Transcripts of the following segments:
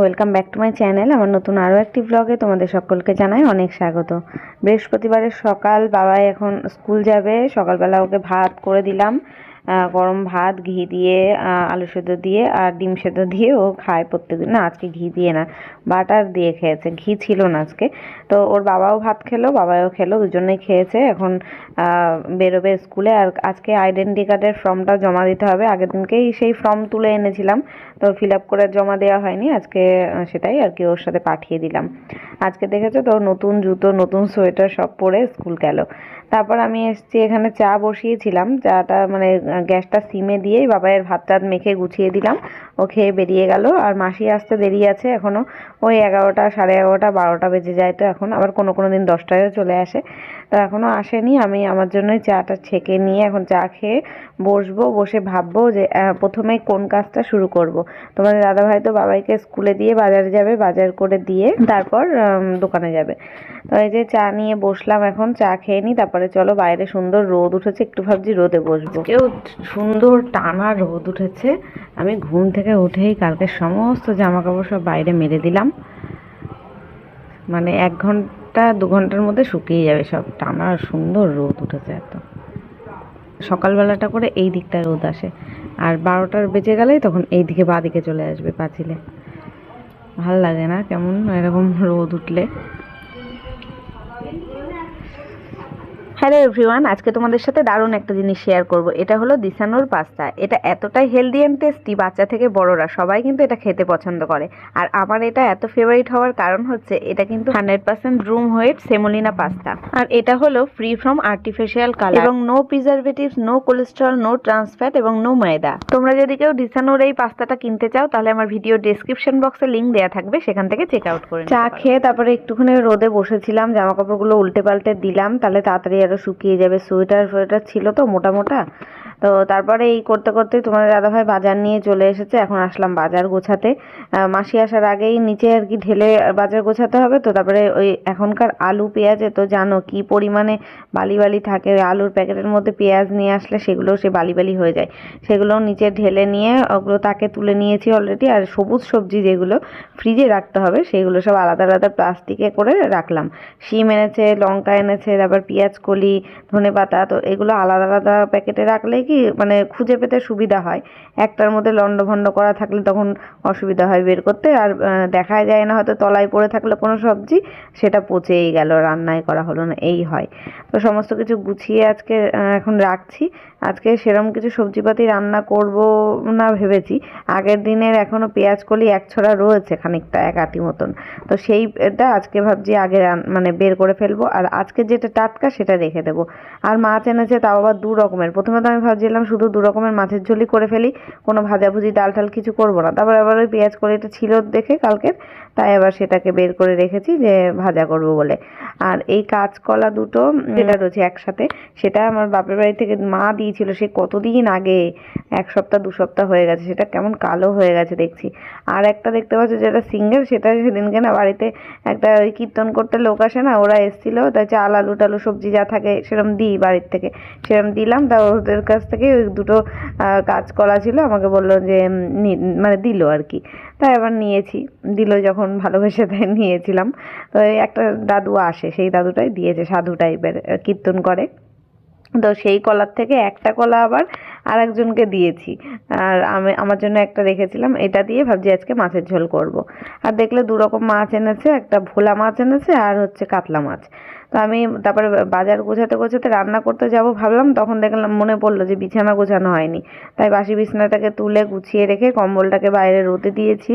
Welcome back to my channel আমার নতুন আরও একটি ব্লগে তোমাদের সকলকে জানাই অনেক স্বাগত। বৃহস্পতিবারের সকাল, বাবাই এখন স্কুল যাবে। সকালবেলা ওকে ভাত করে দিলাম। গরম ভাত, ঘি দিয়ে আলু সেদ্ধ দিয়ে আর ডিম সেদ্ধ দিয়ে ও খায় প্রত্যেকদিন। না, আজকে ঘি দিয়ে না, বাটার দিয়ে খেয়েছে। ঘি ছিল না আজকে। তো ওর বাবাও ভাত খেলো বাবাও খেলো, দুজনেই খেয়েছে। এখন বেরোবে স্কুলে। আর আজকে আইডেন্টি কার্ডের ফর্মটা জমা দিতে হবে। আগের দিনকেই সেই ফর্ম তুলে এনেছিলাম। তো ফিল আপ করে জমা দেওয়া হয়নি। আজকে সেটাই আর কি ওর সাথে পাঠিয়ে দিলাম। আজকে দেখেছ তো, নতুন জুতো, নতুন সোয়েটার সব পরে স্কুল গেল। তারপর আমি এসছি, এখানে চা বসিয়েছিলাম। চাটা মানে গ্যাসটা সিমে দিয়েই বাবাইয়ের ভাত টাত মেখে গুছিয়ে দিলাম। ও খেয়ে বেরিয়ে গেল। আর মাসি আসতে দেরি আছে এখনও ওই এগারোটা, সাড়ে এগারোটা, বারোটা বেজে যায় তো এখন। আবার কোনো কোনো দিন দশটায়ও চলে আসে। তো এখনও আসেনি। আমি আমার জন্যই চাটা ছেঁকে নিয়ে এখন চা খেয়ে বসবো, বসে ভাববো যে প্রথমে কোন কাজটা শুরু করব। তোমাদের দাদাভাই তো বাবাইকে স্কুলে দিয়ে বাজারে যাবে, বাজার করে দিয়ে তারপর দোকানে যাবে। তো এই যে চা নিয়ে বসলাম এখন, চা খেয়ে নিই, তারপরে চলো বাইরে সুন্দর রোদ উঠেছে, একটু ভাবছি রোদে বসবো। কেউ সুন্দর টানা রোদ উঠেছে। আমি ঘুম থেকে উঠেই কালকে সমস্ত জামা কাপড় সব বাইরে মেরে দিলাম। মানে এক ঘণ্টা দু ঘণ্টার মধ্যে শুকিয়ে যাবে সব টানা সুন্দর রোদ উঠেছে এত। সকালবেলাটা করে এই দিকটায় রোদ আসে। আর বারোটার বেঁচে গেলেই তখন এই দিকে বাঁ দিকে চলে আসবে পাঁচিলে। ভালো লাগে না কেমন এরকম রোদ উঠলে। হ্যালো এভরিওয়ান আজকে তোমাদের সাথে দারুণ একটা জিনিস শেয়ার করব। এটা হলো দিসানোর পাস্তা। এটা এতটাই হেলদি অ্যান্ড টেস্টি বাচ্চা থেকে বড়রা সবাই কিন্তু এটা খেতে পছন্দ করে। আর আমার এটা এত ফেভারিট হওয়ার কারণ হচ্ছে এটা কিন্তু hundred percent room wheat semolina pasta. আর এটা হলো ফ্রি ফ্রম আর্টিফিশিয়াল কালার এবং no preservatives no cholesterol no trans fat এবং নো ময়দা তোমরা যদি কেউ দিসানোর এই পাস্তাটা কিনতে চাও তাহলে আমার ভিডিও ডেসক্রিপশন বক্সে লিংক দেওয়া থাকবে সেখান থেকে চেক আউট করে চা খেয়ে তারপরে একটুখানি রোদে বসেছিলাম জামা কাপড়গুলো উল্টে পাল্টে দিলাম তাহলে তাড়াতাড়ি শুকিয়ে যাবে সোয়েটার ফোয়েটার ছিল তো মোটা মোটা তো তারপরে এই করতে করতে তোমাদের দাদাভাই বাজার নিয়ে চলে এসেছে। এখন আসলাম বাজার গোছাতে। মাসি আসার আগেই নিচে আর কি ঢেলে বাজার গোছাতে হবে। তো তারপরে ওই এখনকার আলু, পেঁয়াজে তো জানো কি পরিমাণে বালি বালি থাকে। ওই আলুর প্যাকেটের মধ্যে পেঁয়াজ নিয়ে আসলে সেগুলো সে বালি বালি হয়ে যায়। সেগুলো নিচে ঢেলে নিয়ে ওগুলো তাকে তুলে নিয়েছি অলরেডি আর সবুজ সবজি যেগুলো ফ্রিজে রাখতে হবে, সেগুলো সব আলাদা আলাদা প্লাস্টিকে করে রাখলাম। শিম এনেছে, লঙ্কা এনেছে, তারপর পেঁয়াজ, কলি ধনে পাতা তো এগুলো আলাদা আলাদা প্যাকেটে রাখলে কি মানে খুঁজে পেতে সুবিধা হয়। একটার মধ্যে লণ্ডভণ্ড করা থাকলে তখন অসুবিধা হয় বের করতে। আর দেখাই যায় না হয়তো তলায় পড়ে থাকলে কোনো সবজি, সেটা পচেই গেল রান্নায় করা হলো না, এই হয়। তো সমস্ত কিছু গুছিয়ে আজকে এখন রাখছি। আজকে সেরকম কিছু সবজিপাতি রান্না করব না ভেবেছি। আগের দিনের এখনও পেঁয়াজ কলি এক ছড়া রয়েছে খানিকটা এক আটি মতন। তো সেইটা আজকে ভাবছি আগে মানে বের করে ফেলব আর আজকে যেটা টাটকা সেটা রেখে দেবো। আর মাছ এনেছে তাও আবার দু রকমের। প্রথমে তো আমি ভাবছিলাম শুধু দু রকমের মাছের ঝোলই করে ফেলি কোনো ভাজাভুজি ডাল টাল কিছু করব না। তারপর আবার ওই পেঁয়াজ কলিটা ছিল দেখে কালকের তাই আবার সেটাকে বের করে রেখেছি যে ভাজা করব বলে। আর এই কাঁচকলা দুটো যেটা রয়েছে একসাথে সেটা আমার বাপের বাড়ি থেকে মা দিয়েছিল, সে কতদিন আগে? এক সপ্তাহ, দু সপ্তাহ হয়ে গেছে, সেটা কেমন কালো হয়ে গেছে দেখছি। আর একটা দেখতে পাচ্ছ যেটা সিঙ্গেল সেটা সেদিনকে না বাড়িতে একটা ওই কীর্তন করতে লোক আসে না, ওরা এসেছিল তাই চাল, আলু টালু, সবজি যা থাকে সেরকম দিই বাড়ির থেকে। সেরকম দিলাম, তা ওদের কাছ থেকে ওই দুটো কাজ করা ছিল, আমাকে বলল যে মানে দিল আর কি। তাই আবার নিয়েছি, দিল যখন ভালোবেসে তাই নিয়েছিলাম। তো একটা দাদু আসে, সেই দাদুটাই দিয়েছে, সাধু টাইপের কীর্তন করে। তো সেই কলার থেকে একটা কলা আবার আরেকজনকে দিয়েছি আর আমি, আমার জন্য একটা রেখেছিলাম, এটা দিয়ে ভাবছি আজকে মাছের ঝোল করব। আর দেখলে দুরকম মাছ এনেছে, একটা ভোলা মাছ এনেছে, আর হচ্ছে কাতলা মাছ তো আমি তারপরে বাজার গোছাতে গোছাতে রান্না করতে যাব ভাবলাম, তখন দেখলাম মনে পড়ল যে বিছানা গোছানো হয়নি। তাই বাসি বিছানাটাকে তুলে গুছিয়ে রেখে কম্বলটাকে বাইরে রোদে দিয়েছি।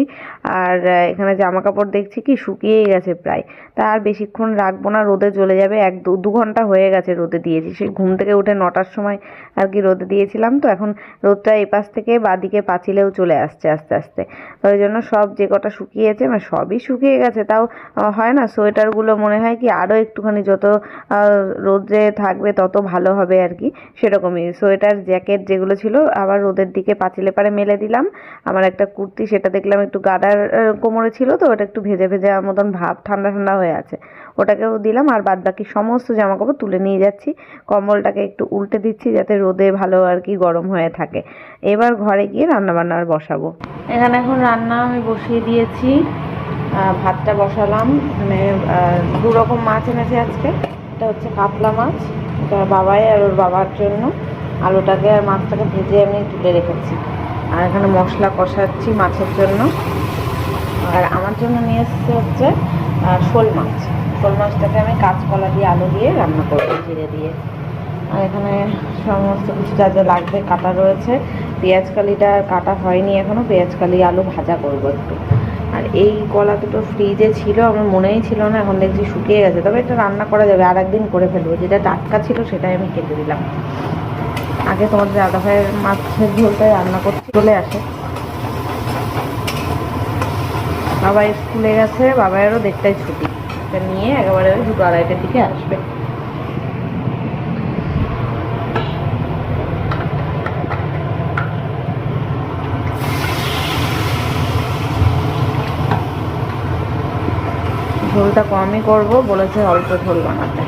আর এখানে জামা কাপড় দেখছি কি শুকিয়েই গেছে প্রায়। তা আর বেশিক্ষণ রাখব না, রোদে চলে যাবে। এক দু দু ঘণ্টা হয়ে গেছে রোদে দিয়েছি। সেই ঘুম থেকে উঠে নটার সময় আর কি রোদে দিয়েছিলাম। তো এখন রোদটা এই পাশ থেকে বাদিকে পাঁচিলেও চলে আসছে আস্তে আস্তে। তো ওই জন্য সব যে কটা শুকিয়েছে মানে সবই শুকিয়ে গেছে। তাও হয় না, সোয়েটারগুলো মনে হয় কি আরও একটুখানি যত রোদে থাকবে তত ভালো হবে আর কি, সেরকমই। সোয়েটার, জ্যাকেট যেগুলো ছিল, আবার রোদের দিকে পাঁচিলে পারে মেলে দিলাম। আমার একটা কুর্তি, সেটা দেখলাম একটু গাডার কোমরে ছিল তো, ওটা একটু ভেজে ভেজে মতন ভাব ঠান্ডা ঠান্ডা হয়ে আছে। ওটাকেও দিলাম আর বাদ বাকি সমস্ত জামা কাপড় তুলে নিয়ে যাচ্ছি। কম্বলটাকে একটু উল্টে দিচ্ছি যাতে রোদে ভালো আর কি গরম হয়ে থাকে। এবার ঘরে গিয়ে রান্না বান্না আর বসাবো। এখানে এখন রান্না আমি বসিয়ে দিয়েছি। ভাতটা বসালাম। মানে দু রকম মাছ এনেছে আজকে। এটা হচ্ছে কাতলা মাছ। এটা বাবাই আর ওর বাবার জন্য। আলুটাকে আর মাছটাকে ভেজে আমি তুলে রেখেছি। আর এখানে মশলা কষাচ্ছি মাছের জন্য। আর আমার জন্য নিয়ে এসেছে হচ্ছে শোল মাছ। শোল মাছটাকে আমি কাঁচকলা দিয়ে আলু দিয়ে রান্না করব জিরে দিয়ে। আর এখানে সমস্ত কিছু যা যা লাগবে কাটা রয়েছে। পেঁয়াজ কালিটা আর কাটা হয়নি এখনও। পেঁয়াজ কালি আলু ভাজা করব একটু। আর এই কলা দুটো ফ্রিজে ছিল, আমার মনেই ছিল না, এখন দেখছি শুকিয়ে গেছে। তবে এটা রান্না করা যাবে, আর একদিন করে ফেলব। যেটা টাটকা ছিল সেটাই আমি কেটে দিলাম। আগে তোমাদের দাদা ভাইয়ের মাছের ঝোলটাই রান্না করতে চলে আসে। বাবা স্কুলে গেছে বাবাইয়েরও দেড়টায় ছুটি। এটা নিয়ে একেবারে দুটো আড়াইটার দিকে আসবে। ঝোলটা কমই করব, বলেছে অল্প ঝোল বানাতে।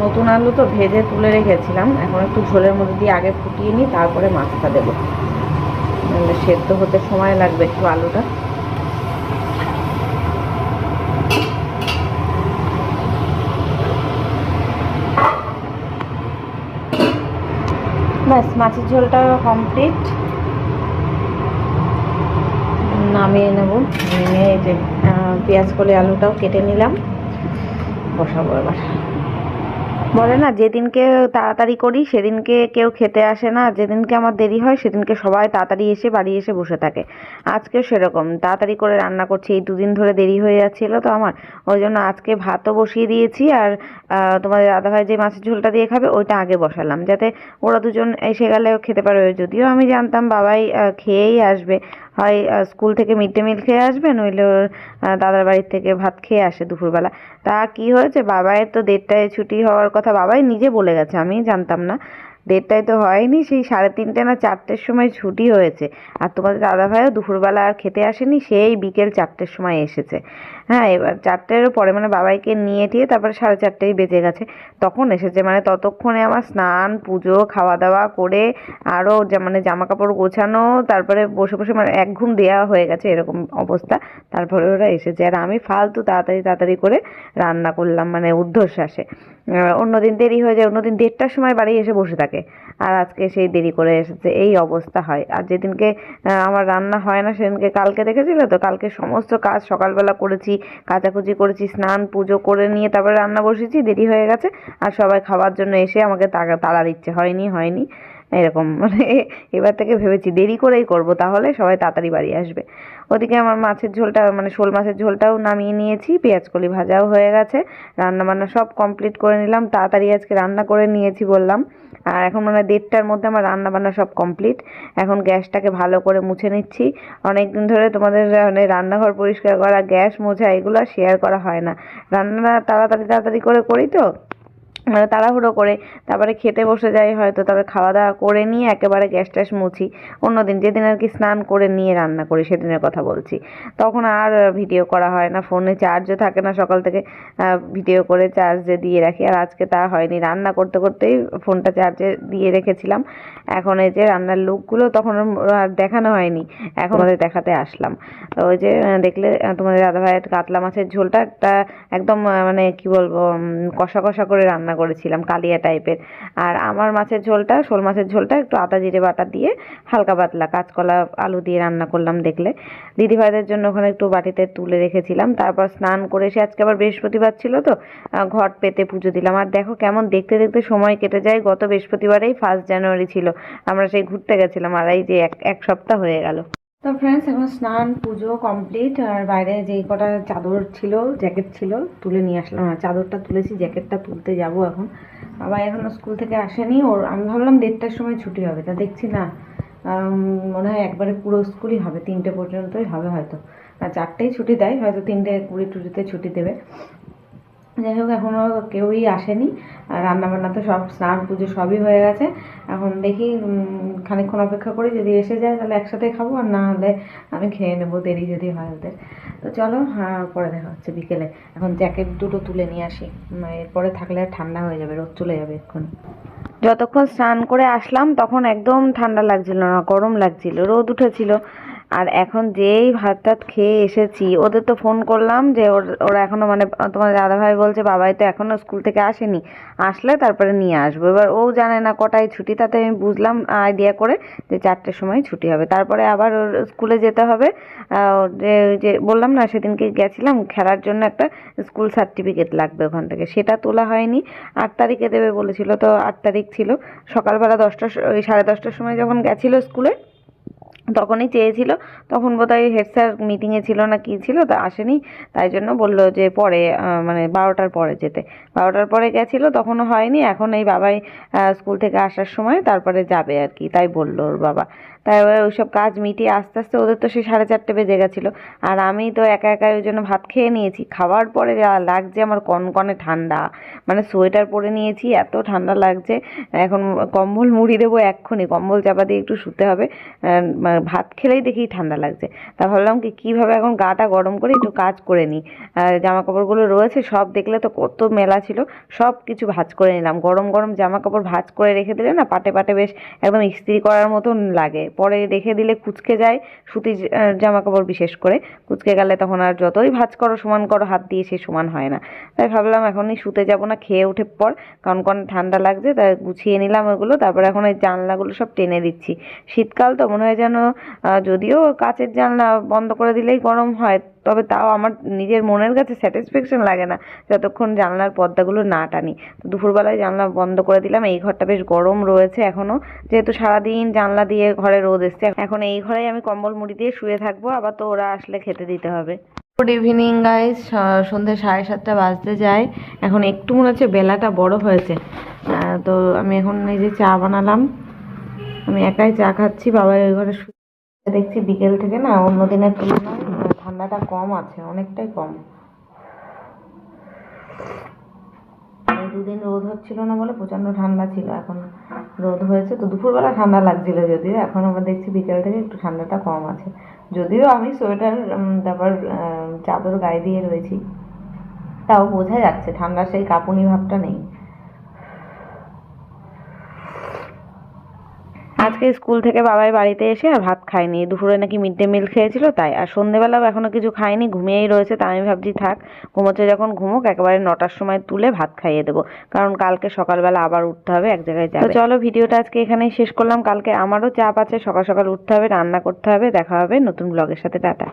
নতুন আলু তো ভেজে তুলে রেখেছিলাম, এখন একটু ঝোলের মধ্যে দিয়ে আগে ফুটিয়ে নিই, তারপরে মাছটা দেবো। সেদ্ধ হতে সময় লাগবে একটু আলুটা। ব্যাস, মাছের ঝোলটা কমপ্লিট নামিয়ে নেব। নিয়ে এই যে পেঁয়াজ কলি আলুটাও কেটে নিলাম। বসাবো এবার। বলে না, যেদিনকে তাড়াতাড়ি করি, সেদিনকে কেউ খেতে আসে না। যেদিনকে আমার দেরি হয়, সেদিনকে সবাই তাড়াতাড়ি এসে বাড়ি এসে বসে থাকে। আজকেও সেরকম। তাড়াতাড়ি করে রান্না করছি। এই দুদিন ধরে দেরি হয়ে যাচ্ছিল তো আমার। ওই জন্য আজকে ভাতও বসিয়ে দিয়েছি আর তোমাদের দাদাভাই যে মাছের ঝোলটা দিয়ে খাবে, ওইটা আগে বসালাম, যাতে ওরা দুজন এসে গেলে খেতে পারবে যদিও আমি জানতাম বাবাই খেয়েই আসবে। হয় স্কুল থেকে মিড ডে মিল খেয়ে আসবে, নইলে ওর দাদার বাড়ির থেকে ভাত খেয়ে আসে দুপুরবেলা। তা কি হয়েছে? বাবাইয়ের তো দেড়টায় ছুটি হওয়ার কথা বাবাই নিজে বলে গেছে, আমি জানতাম না। দেড়টায় তো হয়নি, সেই সাড়ে তিনটে না চারটের সময় ছুটি হয়েছে। আর তোমাদের দাদা ভাইও দুপুরবেলা আর খেতে আসেনি, সেই বিকেল চারটের সময় এসেছে। হ্যাঁ এবার চারটেরও পরে মানে বাবাইকে নিয়ে টিয়ে তারপরে সাড়ে চারটেই বেজে গেছে। তখন এসেছে মানে ততক্ষণে আমার স্নান, পুজো খাওয়া দাওয়া করে আরও মানে জামা কাপড় গোছানো, তারপরে বসে বসে মানে এক ঘুম দেওয়া হয়ে গেছে এরকম অবস্থা। তারপরে ওরা এসেছে আর আমি ফালতু তাড়াতাড়ি তাড়াতাড়ি করে রান্না করলাম মানে ঊর্ধ্বশ্বাসে। অন্যদিন দেরি হয়ে যায়, অন্যদিন দেড়টার সময় বাড়ি এসে বসে থাকে। আর আজকে সেই দেরি করে এসেছে, এই অবস্থা হয়। আর যেদিনকে আমার রান্না হয় না, সেদিনকে কালকে দেখেছিলে তো? কালকে সমস্ত কাজ সকালবেলা করেছি কাচাকুচি করেছি, স্নান, পুজো করে নিয়ে তারপরে রান্না বসেছি, দেরি হয়ে গেছে। আর সবাই খাওয়ার জন্য এসে আমাকে তাড়া দিচ্ছে, হয়নি হয়নি। এরকম মানে এবার থেকে ভেবেছি দেরি করেই করব, তাহলে সবাই তাড়াতাড়ি বাড়ি আসবে। ওদিকে আমার মাছের ঝোলটা মানে শোল মাছের ঝোলটাও নামিয়ে নিয়েছি, পেঁয়াজ কলি ভাজাও হয়ে গেছে রান্না বান্না সব কমপ্লিট করে নিলাম, তাড়াতাড়ি আজকে রান্না করে নিয়েছি বললাম। আর এখন মানে দেড়টার মধ্যে আমার রান্না বান্না সব কমপ্লিট এখন গ্যাসটাকে ভালো করে মুছে নিচ্ছি। অনেক দিন ধরে তোমাদের মানে রান্নাঘর পরিষ্কার করা, গ্যাস মোছা এগুলো শেয়ার করা হয় না। রান্না তাড়াতাড়ি তাড়াতাড়ি করে করি তো? মানে তাড়াহুড়ো করে, তারপরে খেতে বসে যাই হয়তো, তারপরে খাওয়া দাওয়া করে নিয়ে একেবারে গ্যাস ট্যাস মুছি। অন্যদিন যেদিন আর কি স্নান করে নিয়ে রান্না করি, সেদিনের কথা বলছি। তখন আর ভিডিও করা হয় না, ফোনে চার্জও থাকে না, সকাল থেকে ভিডিও করে চার্জে দিয়ে রাখি। আর আজকে তা হয়নি, রান্না করতে করতেই ফোনটা চার্জে দিয়ে রেখেছিলাম। এখন এই যে রান্নার লুকগুলো তখন আর দেখানো হয়নি, এখন আমাদের দেখাতে আসলাম। তো ওই যে দেখলে তোমাদের দাদা ভাইয়ের কাতলা মাছের ঝোলটা একটা একদম মানে কি বলব কষা কষা করে রান্না করেছিলাম, কালিয়া টাইপের আর আমার মাছের ঝোলটা, শোল মাছের ঝোলটা একটু আদা, জিরে বাটা দিয়ে হালকা পাতলা কাঁচকলা আলু দিয়ে রান্না করলাম দেখলে। দিদিভাইদের জন্য ওখানে একটু বাটিতে তুলে রেখেছিলাম, তারপর স্নান করে এসে আজকে আবার বৃহস্পতিবার ছিল তো ঘট পেতে পুজো দিলাম। আর দেখো কেমন দেখতে দেখতে সময় কেটে যায়, গত বৃহস্পতিবারেই ফার্স্ট জানুয়ারি ছিল, আমরা সেই ঘুরতে গেছিলাম আর এই যে এক এক সপ্তাহ হয়ে গেল। তো ফ্রেন্ডস এখন স্নান, পুজো কমপ্লিট আর বাইরে যেই কটা চাদর ছিল জ্যাকেট ছিল, তুলে নিয়ে আসলাম। আর চাদরটা তুলেছি জ্যাকেটটা তুলতে যাব এখন। আবার এখনও স্কুল থেকে আসেনি, ওর আমি ভাবলাম দেড়টার সময় ছুটি হবে, তা দেখছি না। মনে হয় একবারে পুরো স্কুলই হবে, তিনটে পর্যন্তই হবে হয়তো। আর চারটেই ছুটি দেয়, হয়তো তিনটে কুড়ি টুড়িতে ছুটি দেবে। যাই হোক এখনও কেউই আসেনি। রান্নাবান্না তো সব স্নান পুজো সবই হয়ে গেছে। এখন দেখি উম, খানিকক্ষণ অপেক্ষা করি যদি এসে যায় তাহলে একসাথে খাব আর না হলে আমি খেয়ে নেব দেরি যদি হয় ওদের। তো চলো পরে দেখা হচ্ছে বিকেলে। এখন জ্যাকেট দুটো তুলে নিয়ে আসি। এরপরে থাকলে আর ঠান্ডা হয়ে যাবে রোদ চলে যাবে এক্ষুনি। যতক্ষণ স্নান করে আসলাম তখন একদম ঠান্ডা লাগছিল না গরম লাগছিল রোদ উঠেছিল। আর এখন যেই ভাত টাত খেয়ে এসেছি, ওদের তো ফোন করলাম যে ওর- এখনও মানে তোমার দাদাভাই বলছে বাবাই তো এখনও স্কুল থেকে আসেনি। আসলে তারপরে নিয়ে আসব। এবার ও জানে না কটায় ছুটি, তাতে আমি বুঝলাম আইডিয়া করে যে চারটের সময় ছুটি হবে। তারপরে আবার ওর স্কুলে যেতে হবে। যে যে বললাম না, সেদিনকে গেছিলাম, খেলার জন্য একটা স্কুল সার্টিফিকেট লাগবে ওখান থেকে। সেটা তোলা হয়নি। আট তারিখে দেবে বলেছিল, তো আট তারিখ ছিল। সকালবেলা দশটা ওই সাড়ে দশটার সময় যখন গেছিল স্কুলে তখনই চেয়েছিল, তখন বোধহয় হেড স্যার মিটিংয়ে ছিল না, কি ছিল তা আসেনি। তাই জন্য বলল যে পরে মানে বারোটার পরে যেতে। বারোটার পরে গেছিল, তখনও হয়নি। এখন এই বাবাই স্কুল থেকে আসার সময় তারপরে যাবে আর কি, তাই বলল ওর বাবা। তাই এবার ওইসব কাজ মিটিয়ে আস্তে আস্তে ওদের তো সেই সাড়ে চারটে বেজে গেছিল। আর আমি তো একা একা ওই জন্য ভাত খেয়ে নিয়েছি। খাওয়ার পরে যা লাগছে আমার কনকনে ঠান্ডা। মানে সোয়েটার পরে নিয়েছি, এত ঠান্ডা লাগছে। এখন কম্বল মুড়ি দেবো এক্ষুনি। কম্বল চাপা দিয়ে একটু শুতে হবে। মানে ভাত খেলেই দেখি ঠান্ডা লাগছে। তা ভাবলাম কি, কীভাবে এখন গাটা গরম করে একটু কাজ করে নিই। জামা কাপড়গুলো রয়েছে, সব দেখলে তো কত মেলা ছিল। সব কিছু ভাজ করে নিলাম। গরম গরম জামা কাপড় ভাজ করে রেখে দিলে না পাটে পাটে বেশ একদম ইস্ত্রি করার মতন লাগে। পরে রেখে দিলে কুচকে যায় সুতির জামা কাপড় বিশেষ করে। কুচকে গেলে তখন আর যতই ভাঁজ করো, সমান করো, হাত দিয়ে সে সমান হয় না। তাই ভাবলাম এখনই শুতে যাব না, খেয়ে উঠে পর, কারণ কারণ ঠান্ডা লাগছে, তাই গুছিয়ে নিলাম ওগুলো, তারপর এখন ওই জানলাগুলো সব টেনে দিচ্ছি। শীতকাল তো মনে হয় যেন যদিও কাচের জানলা বন্ধ করে দিলেই গরম হয় তবে তাও আমার নিজের মনের কাছে স্যাটিসফ্যাকশন লাগে না যতক্ষণ জানলার পর্দাগুলো না টানি। তো দুপুরবেলায় জানলা বন্ধ করে দিলাম, এই ঘরটা বেশ গরম রয়েছে এখনও। যেহেতু সারাদিন জানলা দিয়ে ঘরে রোদ এসছে, এখন এই ঘরেই আমি কম্বল মুড়ি দিয়ে শুয়ে থাকব, আবার তো ওরা আসলে খেতে দিতে হবে। গুড ইভিনিং গাইস সন্ধ্যে সাড়ে সাতটা বাজতে যায়। এখন একটু মনে হচ্ছে বেলাটা বড় হয়েছে। তো আমি এখন এই যে চা বানালাম। আমি একাই চা খাচ্ছি বাবা ওই ঘরে দেখছি বিকেল থেকে না অন্য দিনের তুলনায় ঠান্ডাটা কম আছে, অনেকটাই কম। দুদিন রোদ হচ্ছিল না বলে প্রচণ্ড ঠান্ডা ছিল, এখন রোদ হয়েছে তো দুপুরবেলা ঠান্ডা লাগছিল যদিও, এখন আবার দেখছি বিকেল থেকে একটু ঠান্ডাটা কম আছে। যদিও আমি সোয়েটার তারপর চাদর গায়ে দিয়ে রয়েছি, তাও বোঝা যাচ্ছে ঠান্ডার সেই কাঁপুনি ভাবটা নেই। আজকে স্কুল থেকে বাবাই বাড়িতে এসে আর ভাত খায়নি। দুপুরে নাকি মিড ডে মিল খেয়েছিল তাই, আর সন্ধেবেলাও এখনও কিছু খায়নি, ঘুমিয়েই রয়েছে তাই আমি ভাবছি থাক, ঘুমোচ্ছে যখন ঘুমুক, একেবারে নটার সময় তুলে ভাত খাইয়ে দেবো। কারণ কালকে সকালবেলা আবার উঠতে হবে, এক জায়গায় যাবে। চলো ভিডিওটা আজকে এখানেই শেষ করলাম, কালকে আমারও চাপ আছে, সকাল সকাল উঠতে হবে, রান্না করতে হবে, দেখা হবে নতুন ব্লগের সাথে, টাটা।